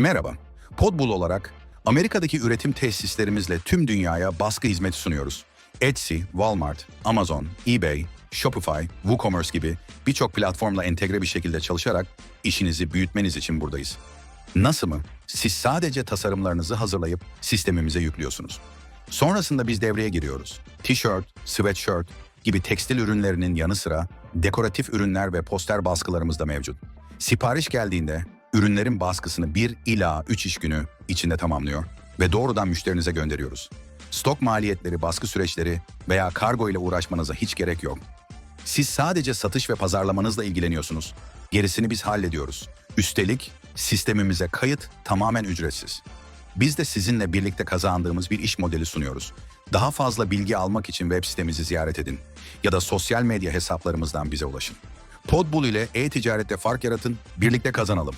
Merhaba. Podbull olarak Amerika'daki üretim tesislerimizle tüm dünyaya baskı hizmeti sunuyoruz. Etsy, Walmart, Amazon, eBay, Shopify, WooCommerce gibi birçok platformla entegre bir şekilde çalışarak işinizi büyütmeniz için buradayız. Nasıl mı? Siz sadece tasarımlarınızı hazırlayıp sistemimize yüklüyorsunuz. Sonrasında biz devreye giriyoruz. T-shirt, sweatshirt gibi tekstil ürünlerinin yanı sıra dekoratif ürünler ve poster baskılarımız da mevcut. Sipariş geldiğinde ürünlerin baskısını 1 ila 3 iş günü içinde tamamlıyor ve doğrudan müşterinize gönderiyoruz. Stok maliyetleri, baskı süreçleri veya kargo ile uğraşmanıza hiç gerek yok. Siz sadece satış ve pazarlamanızla ilgileniyorsunuz. Gerisini biz hallediyoruz. Üstelik sistemimize kayıt tamamen ücretsiz. Biz de sizinle birlikte kazandığımız bir iş modeli sunuyoruz. Daha fazla bilgi almak için web sitemizi ziyaret edin ya da sosyal medya hesaplarımızdan bize ulaşın. Podbull ile e-ticarette fark yaratın, birlikte kazanalım.